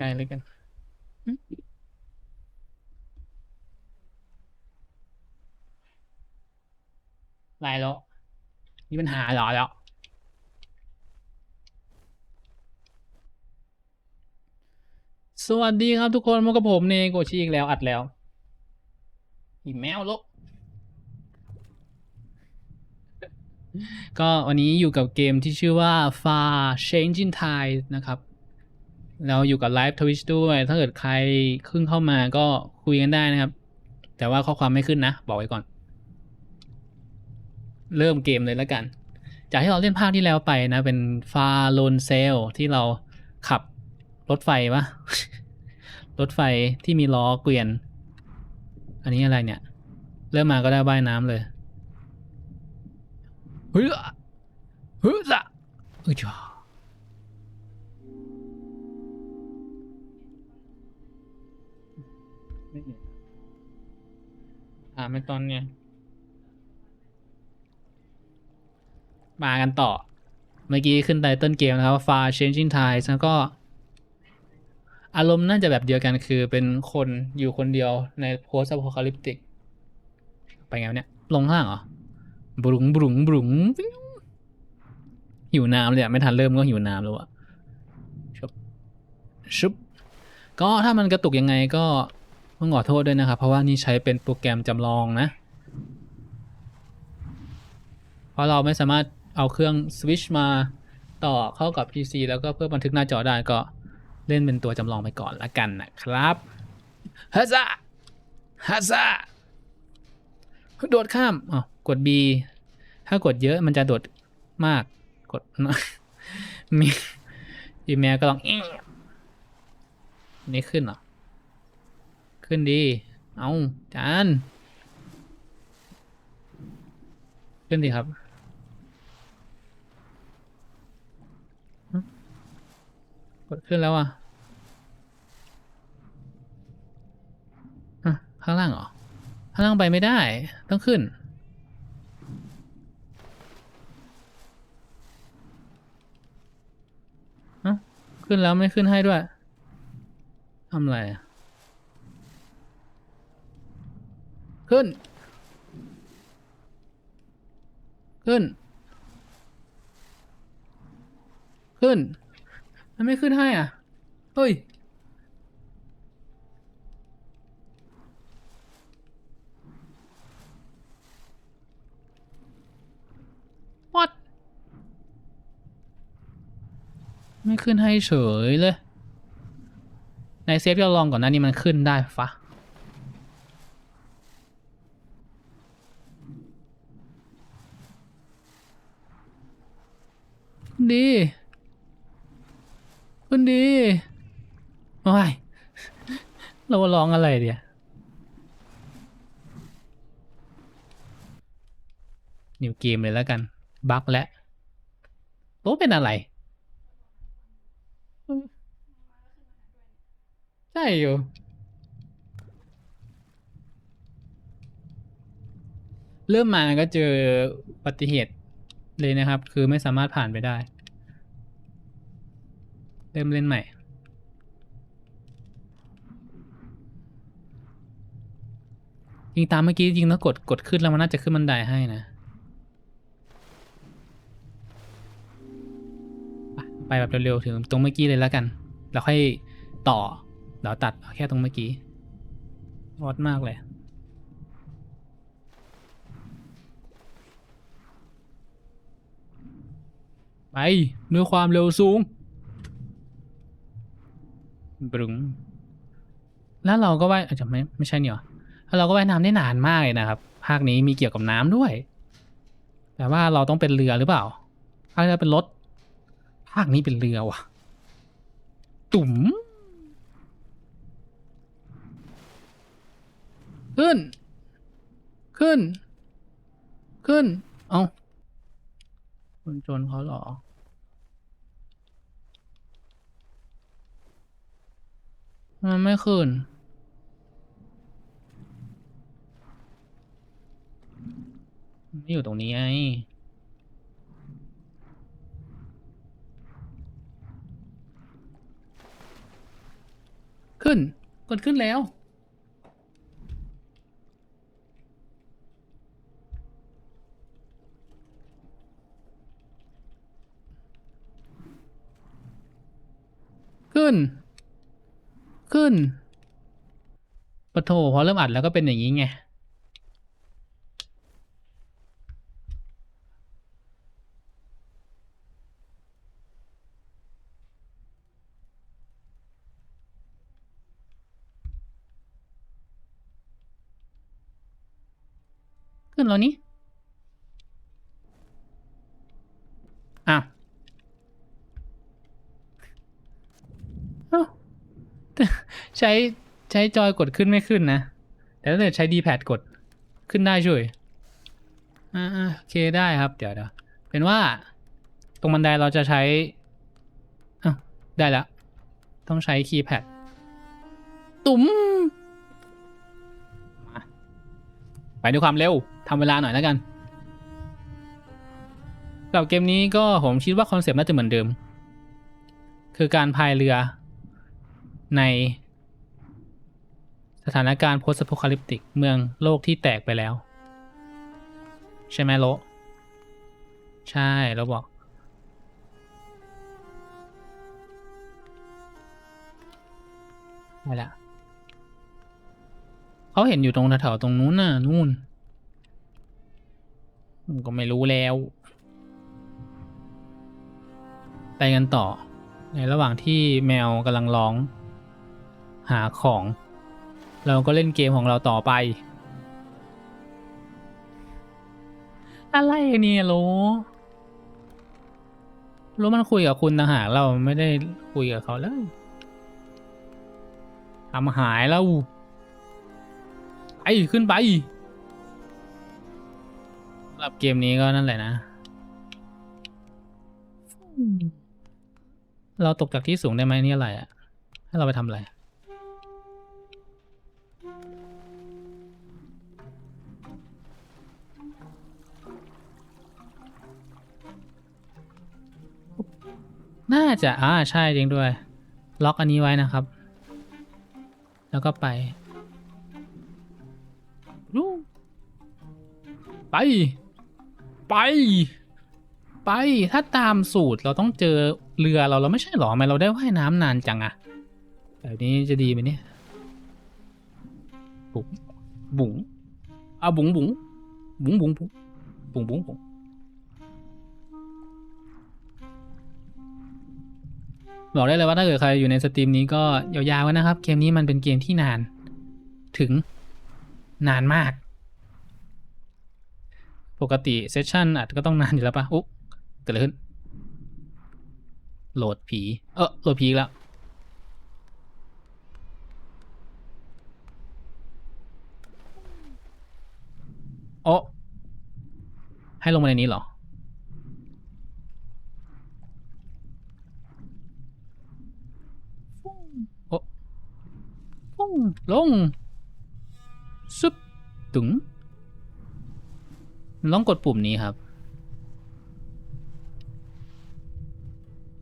ไกลเลยกันหึไรแล้วมีปัญหาหรอแล้ว สวัสดีครับทุกคนมากับผมเนโกชิอีกแล้วอัดแล้ว อีแมวลกก็วันนี้อยู่กับเกมที่ชื่อว่า Far Changing Tide นะครับ แล้วอยู่กับไลฟ์ทวิชด้วย ถ้าเกิดใครขึ้นเข้ามาก็คุยกันได้นะครับ แต่ว่าข้อความไม่ขึ้นนะ บอกไว้ก่อน เริ่มเกมเลยแล้วกัน จากที่เราเล่นภาคที่แล้วไปนะ เป็นฟาโลนเซลที่เราขับรถไฟปะรถไฟที่มีล้อเกวียน อันนี้อะไรเนี่ย เริ่มมาก็ได้ว่ายน้ำเลยเฮ้ยเฮ้ยอะเอ้ยจ้า ไม่เห็นอ่าไม่ตอนเนี่ยมากันต่อ เมื่อกี้ขึ้นไตเติ้ลเกมนะครับ Far Changing Tides แล้วก็ อารมณ์น่าจะแบบเดียวกันคือเป็นคนอยู่คนเดียวใน post apocalyptic ไปไงวะเนี่ย ลงข้างล่างเหรอ บรุงบรุงบรุงหิวน้ำเลยอะไม่ทันเริ่มก็หิวน้ำแล้วอะชุบชุบก็ถ้ามันกระตุกยังไงก็ ต้องขอโทษด้วยนะครับ เพราะว่านี่ใช้เป็นโปรแกรมจำลองนะ เพราะเราไม่สามารถเอาเครื่องสวิชมาต่อเข้ากับ PC แล้วก็เพื่อบันทึกหน้าจอได้ก็เล่นเป็นตัวจำลองไปก่อนละกันนะครับฮัซซาฮัซซาโดดข้ามอ๋อกด B ถ้ากดเยอะมันจะโดดมาก กดมีอีเมลก็ลองอนี่ขึ้นเหรอ ขึ้นดี เอาจาน ขึ้นดีครับ กดขึ้นแล้วอะอะข้างล่างเหรอ ข้างล่างไปไม่ได้ ต้องขึ้น เอ้า ขึ้นแล้วไม่ขึ้นให้ด้วย ทำอะไรอะ ขึ้น ขึ้น ขึ้น มันไม่ขึ้นให้อะ เฮ้ย what ไม่ขึ้นให้เฉยเลย ในเซฟที่เราลองก่อนหน้านี้มันขึ้นได้ฟะ ดีคุณดีโอ้ยเราลองอะไรเดียนิวเกมเลยแล้วกัน บั๊กแล้วโต๊ะเป็นอะไร ใช่อยู่ เริ่มมาก็เจออุบัติเหตุ เลยนะครับ คือไม่สามารถผ่านไปได้ เริ่มเล่นใหม่จริงตามเมื่อกี้จริงต้องกดกดขึ้นแล้วมันน่าจะขึ้นบันไดให้นะ ไปแบบเร็วๆถึงตรงเมื่อกี้เลยแล้วกัน แล้วค่อยต่อเดี๋ยวตัดแค่ตรงเมื่อกี้วอดมากเลย ไปด้วยความเร็วสูงบรึงแล้วเราก็ว่ายอาจจะไม่ไม่ใช่เนี่ยหรอแล้วเราก็ว่ายน้ำได้นานมากเลยนะครับ ภาคนี้มีเกี่ยวกับน้ำด้วย แต่ว่าเราต้องเป็นเรือหรือเปล่า ภาคนี้เป็นรถ ภาคนี้เป็นเรือว่ะ ตุ่มขึ้น ขึ้น ขึ้น เอา คนจนเขาเหรอ มันไม่ขึ้น ไม่อยู่ตรงนี้ไงขึ้น กดขึ้นแล้ว ขึ้น ขึ้นปะโถพอเริ่มอัดแล้วก็เป็นอย่างนี้ไง ขึ้นแล้วนี้อ้าวเอ้า ใช้ใช้จอยกดขึ้นไม่ขึ้นนะ แต่ถ้าเกิดใช้ D-pad กดขึ้นได้ช่วยอ่าโอเคได้ครับเดี๋ยวเดี๋ยวเป็นว่าตรงบันไดเราจะใช้อ้าวได้แล้ว ต้องใช้คีย์แพดตุ๋มไปด้วยความเร็วทำเวลาหน่อยแล้วกันสำหรับเกมนี้ก็ผมคิดว่าคอนเซปต์น่าจะเหมือนเดิม คือการพายเรือใน ถานการณ์ post apocalyptic เมืองโลกที่แตกไปแล้ว ใช่ไหมโลใช่เราบอกไปละเขาเห็นอยู่ตรงแถวๆตรงนู้นน่ะ นู่น ก็ไม่รู้แล้ว ไปกันต่อ ในระหว่างที่แมวกำลังร้อง หาของ เราก็เล่นเกมของเราต่อไป อะไรเนี่ยโลโลมันคุยกับคุณต่างหากเราไม่ได้คุยกับเขาเลยทำหายแล้วไอ้ขึ้นไปสำหรับเกมนี้ก็นั่นแหละนะ เราตกจากที่สูงได้ไหมนี่อะไรอะให้เราไปทำอะไร น่าจะอ่าใช่จริงด้วย ล็อกอันนี้ไว้นะครับ แล้วก็ไปรูไป ไป ไป ถ้าตามสูตรเราต้องเจอเรือเราเราไม่ใช่หรอทำไมเราได้ว่ายน้ำนานจังอะแบบนี้จะดีไหมเนี่ยบุ๋งบุ๋งอะบุ๋งบุ๋งบุ๋งบุ๋งบุ๋งบุ๋งบุ๋ง บอกได้เลยว่าถ้าเกิดใครอยู่ในสตรีมนี้ก็ยาวๆไว้นะครับ เกมนี้มันเป็นเกมที่นาน ถึงนานมาก ปกติเซสชั่นอาจก็ต้องนานอยู่แล้วปะอุ๊เกิดอะไรขึ้น โหลดผี เออโหลดผีแล้วโอ้ให้ลงมาในนี้เหรอปุ้ง ลงซึบตึงลองกดปุ่มนี้ครับ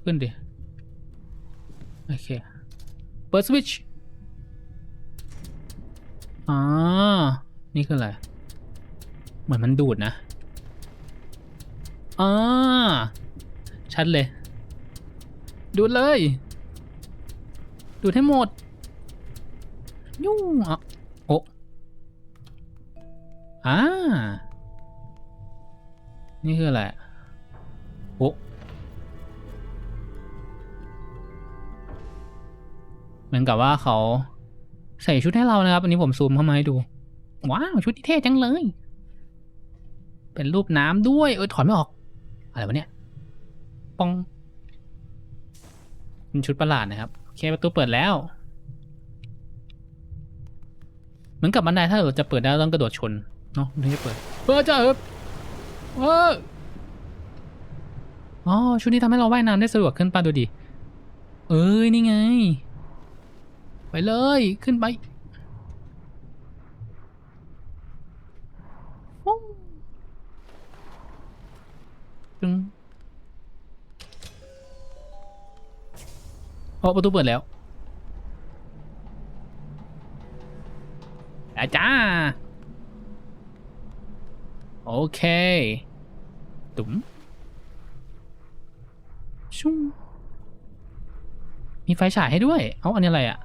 ขึ้นดิ โอเค เปิดสวิตช์อ่านี่คืออะไร เหมือนมันดูดนะอ่าชัดเลย ดูดเลย ดูดให้หมด ยุ่งอะโอ้อ่า นี่คืออะไร โอ้เหมือนกับว่าเขาใส่ชุดให้เรานะครับ อันนี้ผมซูมเข้ามาให้ดู ว้าว ชุดที่เท่จังเลย เป็นรูปน้ำด้วย เออถอนไม่ออก อะไรวะเนี่ย ปองเป็นชุดประหลาดนะครับ โอเค ประตูเปิดแล้ว เหมือนกับบันไดถ้าเราจะเปิดได้ต้องกระโดดชนเนาะถึงจะเปิดเปิดจ้าเอบเอออ๋อชุดนี้ทำให้เราว่ายน้ำได้สะดวกขึ้นป่ะดูดิ เอ้ยนี่ไง ไปเลยขึ้นไปฟู้ตึงอ๋อประตูเปิดแล้ว อาจ้า โอเค ตุ๋มชุ่มมีไฟฉายให้ด้วย เอาอันนี้อะไรอะ่ะ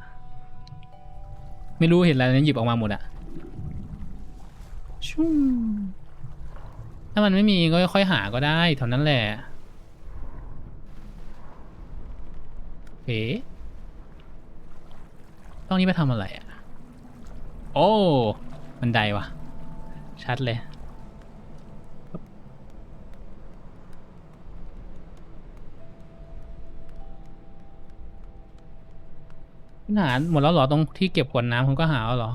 ไม่รู้เห็นอะไรนั้นหยิบออกมาหมดอะชุ่มถ้ามันไม่มีก็ค่อยหาก็ได้เท่านั้นแหละเอ๋ต้องนี้ไปทำอะไรอะ โอ้บันไดวะชัดเลยคุณหาหมดแล้วเหรอตรงที่เก็บขวดน้ำคุณก็หาแล้วเหรอ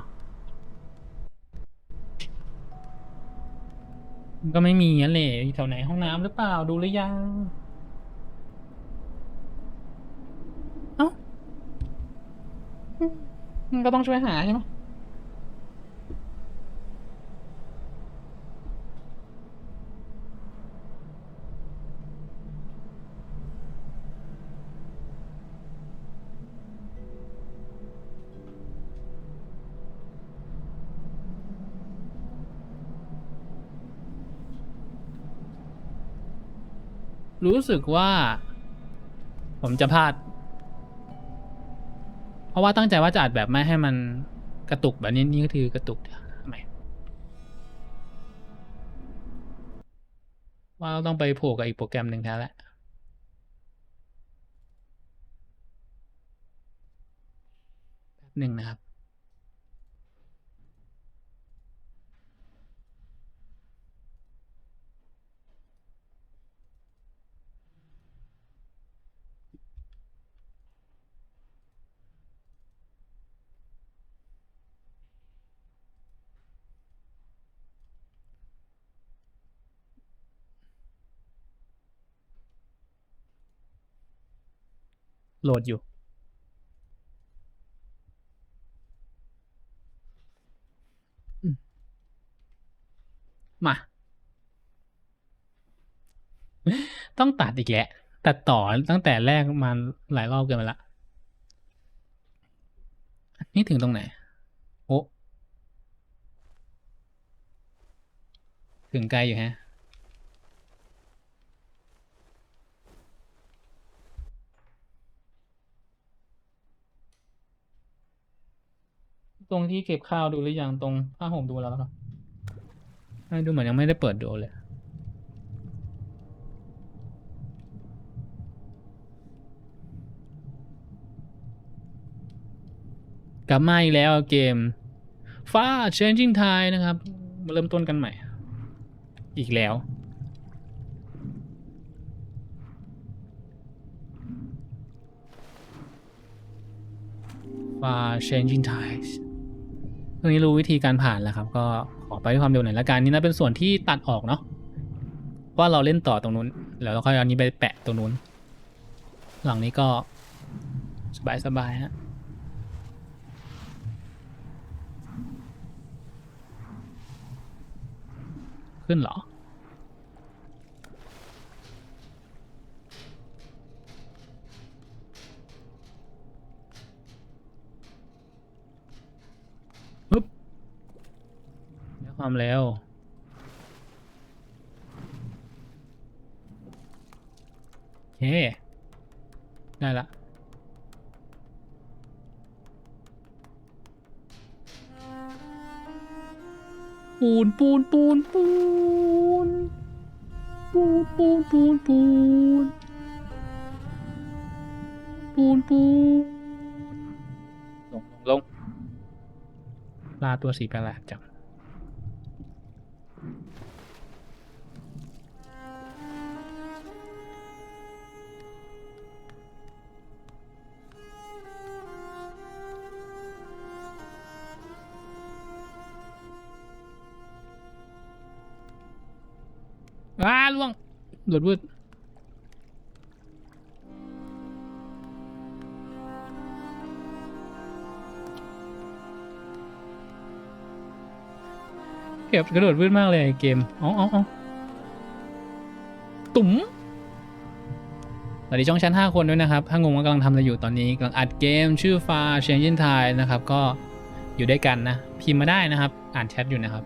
มันก็ไม่มีงั้นเลยอยู่แถวไหนห้องน้ำหรือเปล่าดูหรือยัง เอ้ามันก็ต้องช่วยหาใช่ไหม รู้สึกว่า ผมจะพลาด เพราะว่าตั้งใจว่าจะอัดแบบไม่ให้มันกระตุกแบบนี้นี่ก็คือกระตุกทำไมว่าเราต้องไปโผล่กับอีกโปรแกรมหนึ่งแท้แหละแป๊บหนึ่งนะครับ โหลดอยู่มมา ต้องตัดอีกแหละ ตัดต่อตั้งแต่แรกมาหลายรอบเกินไปละ นี่ถึงตรงไหน โอ้ ถึงไกลอยู่ฮะ ตรงที่เก็บข้าวดูหรือยังตรงผ้าห่มดูแล้วครับไม่ดูเหมือนยังไม่ได้เปิดดูเลยกลับมาอีกแล้วเกมฟ้า changing tide นะครับ มาเริ่มต้นกันใหม่ อีกแล้ว ฟ้า changing tides ตรงนี้รู้วิธีการผ่านแล้วครับ ก็ขอไปด้วยความเร็วหน่อยละกันนี่นะเป็นส่วนที่ตัดออกเนาะว่าเราเล่นต่อตรงนู้นแล้วเราค่อยเอานี้ไปแปะตรงนู้น หลังนี้ก็สบายสบายฮะขึ้นเหรอ ความเร็วเค ได้ละ ปูนปูนปูนปูน ปูนปูนปูนปูน ปูนปูน ลงลงลงลาตัวสีปรลาดจัง ว้าล่วง หลุดวืดเก็บกระโดดวืดมากเลยไอ้เกมอ๋ออ๋ออ๋อตุ๋มสวัสดีช่องชั้น 5 คนด้วยนะครับ ถ้างงว่ากำลังทำอะไรอยู่ตอนนี้กำลังอัดเกมชื่อฟา Changing Tide นะครับ ก็อยู่ด้วยกันนะ พิมพ์มาได้นะครับ อ่านแชทอยู่นะครับ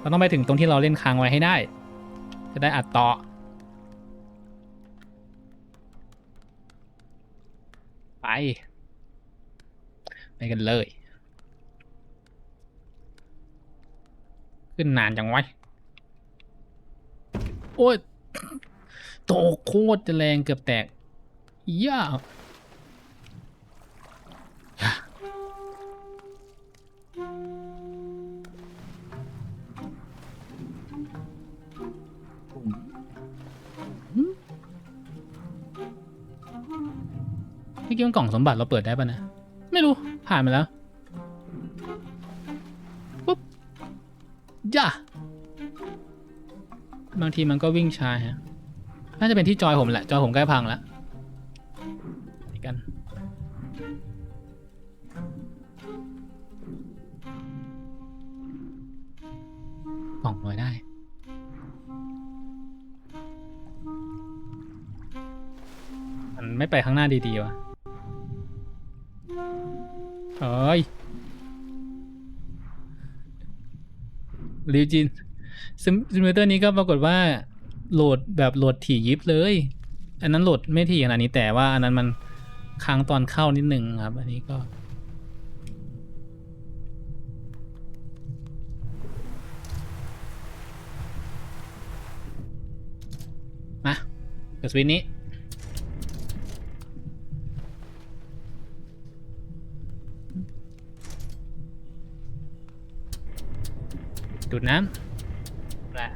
เราต้องไปถึงตรงที่เราเล่นค้างไว้ให้ได้ จะได้อัดต่อไป ไปกันเลย ขึ้นนานจังวะโอ้ย โตโคตรจะแรงเกือบแตกย่าย่ กี้มันกล่องสมบัติเราเปิดได้ปะนะ ไม่รู้ ผ่านไปแล้ว ปุ๊บย่าบางทีมันก็วิ่งช้าฮะ น่าจะเป็นที่จอยผมแหละ จอยผมใกล้พังแล้วไปกัน กล่องลอยได้มันไม่ไปข้างหน้าดี ๆ วะ เฮ้ยลิวจินซิมซิมูเลเตอร์นี้ก็ปรากฏว่าโหลดแบบโหลดถี่ยิบเลย อันนั้นโหลดไม่ถี่ขนาดนี้แต่ว่าอันนั้นมันค้างตอนเข้านิดนึงครับ อันนี้ก็มาเปิดสวิตช์นี้ ดูดน้ำแหละ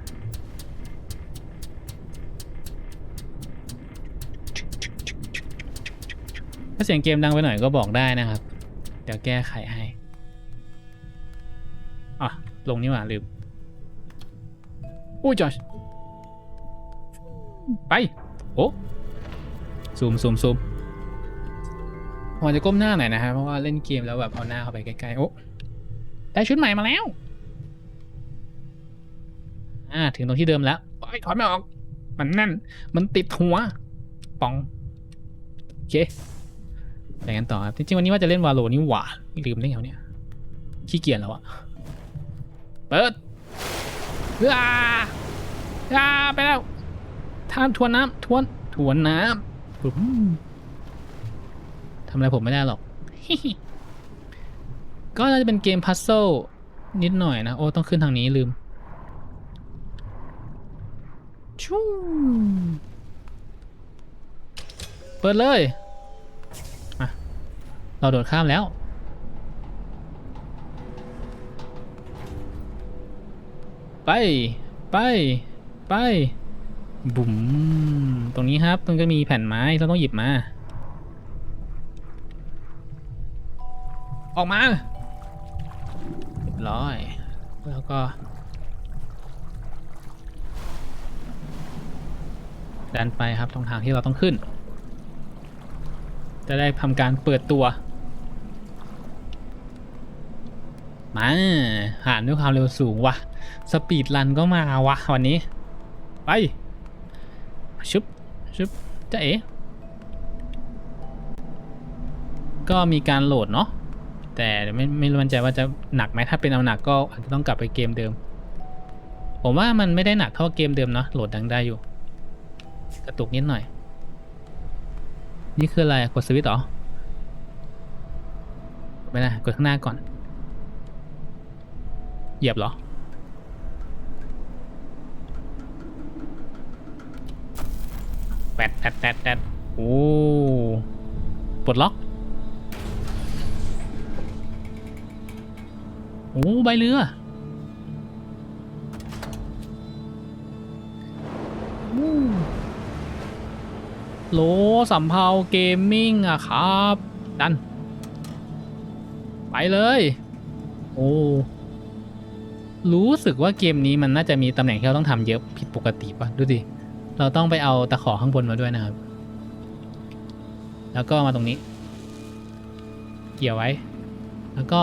ถ้าเสียงเกมดังไปหน่อยก็บอกได้นะครับ เดี๋ยวแก้ไขให้อะลงนี่หว่าลืมอู้จอชไป โอ้ซูมซูมซูมพอจะก้มหน้าหน่อยนะฮะเพราะว่าเล่นเกมแล้วแบบเอาหน้าเข้าไปใกล้ๆโอ้ได้ชุดใหม่มาแล้ว อ่า ถึงตรงที่เดิมแล้วโอ้ถอยไม่ออก มันแน่น มันติดหัวปองโอเคไปกันต่อครับจริงๆวันนี้ว่าจะเล่นวาโลนี่หว่าลืมได้ไงเนี่ยขี้เกียจแล้วอะเปิดอ้าอ้าไปแล้วท่านทวนน้ำทวนทวนน้ำปุ๊บทำอะไรผมไม่ได้หรอก ก็น่าจะเป็นเกมพัซเซิลนิดหน่อยนะ โอ้ ต้องขึ้นทางนี้ลืม ชูเปิดเลยมาเราโดดข้ามแล้ว ไป ไป ไป บุ๋ม ตรงนี้ครับตรงก็มีแผ่นไม้เราต้องหยิบมา ออกมาเรียบร้อย แล้วก็ ดันไปครับตรงทางที่เราต้องขึ้น จะได้ทำการเปิดตัว มาหานด้วยความเร็วสูงว่ะสปีดรันก็มาวะวันนี้ ไป ชุบชุบจะเอ๋ก็มีการโหลดเนาะแต่ไม่ไม่รู้มั่นใจว่าจะหนักไหมถ้าเป็นเอาหนักก็อาจจะต้องกลับไปเกมเดิม ผมว่ามันไม่ได้หนักเท่าเกมเดิมเนาะโหลดดังได้อยู่ กระตุกนิดหน่อย นี่คืออะไรกดสวิตช์หรอไม่ได้กดข้างหน้าก่อน เหยียบเหรอ แปดแปดแปดแปดโอ้ปลดล็อกโอ้ใบเรือ โหลสำเภาเกมมิ่งอะครับดัน ไปเลย โอ้รู้สึกว่าเกมนี้มันน่าจะมีตำแหน่งที่เราต้องทำเยอะผิดปกติป่ะดูดิ เราต้องไปเอาตะขอข้างบนมาด้วยนะครับ แล้วก็มาตรงนี้ เกี่ยวไว้ แล้วก็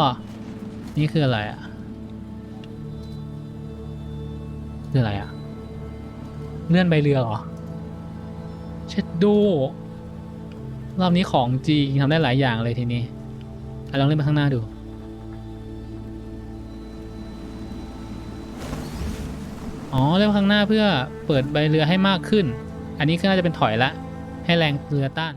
นี่คืออะไรอะคืออะไรอะเลื่อนใบเรือเหรอ ดู รอบนี้ของจริงทำได้หลายอย่างเลยทีนี้อะลองเล่นไปข้างหน้าดู อ๋อเล่นไปข้างหน้าเพื่อเปิดใบเรือให้มากขึ้น อันนี้ก็น่าจะเป็นถอยละ ให้แรงเรือต้าน